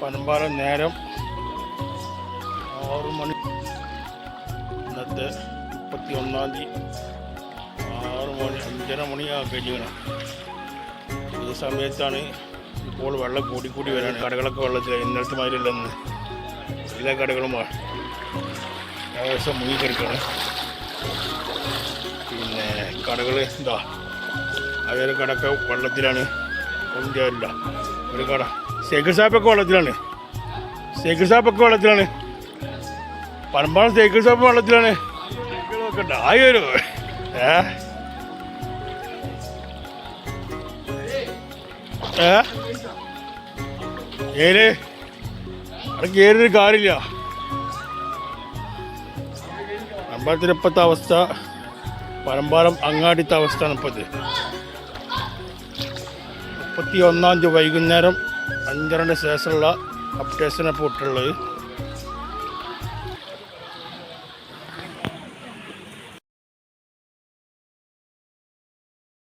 പനമ്പാലം നേരം ആറു മണി ഇന്നത്തെ മുപ്പത്തി ഒന്നാം തീയതി. ആറ് മണി അഞ്ചര മണിയാ കഴിഞ്ഞു ഈ സമയത്താണ് ഇപ്പോൾ വെള്ളം കൂടി കൂടി വരാണ്. കടകളൊക്കെ വെള്ളത്തിലായി ഇന്നലത്തെ മാതിരില്ലെന്ന് എല്ലാ കടകളും ഏകദേശം ഏകദേശം കിടക്കുകയാണ് പിന്നെ കടകൾ എന്താ അതൊരു കടക്ക വെള്ളത്തിലാണ്. ഒന്നില്ല ഒരു കട. സൈക്കിൾ ഷാപ്പൊക്കെ വെള്ളത്തിലാണ്. ശേഖർ ഷാപ്പൊക്കെ വെള്ളത്തിലാണ്. പരമ്പാളം സൈക്കിൾ ഷാപ്പ് വെള്ളത്തിലാണ്. ആയൊരു ഏ? ഏൽ? അവിടെ കയറിയൊരു കാര്യമില്ല. അമ്പലത്തിന്റെ അവസ്ഥ പരമ്പാലം അങ്ങാടിത്തെ അവസ്ഥയാണ് ഇപ്പോഴത്തെ മുപ്പത്തി ഒന്നാം തീയതി വൈകുന്നേരം അഞ്ചരന്റെ ശേഷമുള്ള അപ്ഡേഷനെ പോയിട്ടുള്ളത്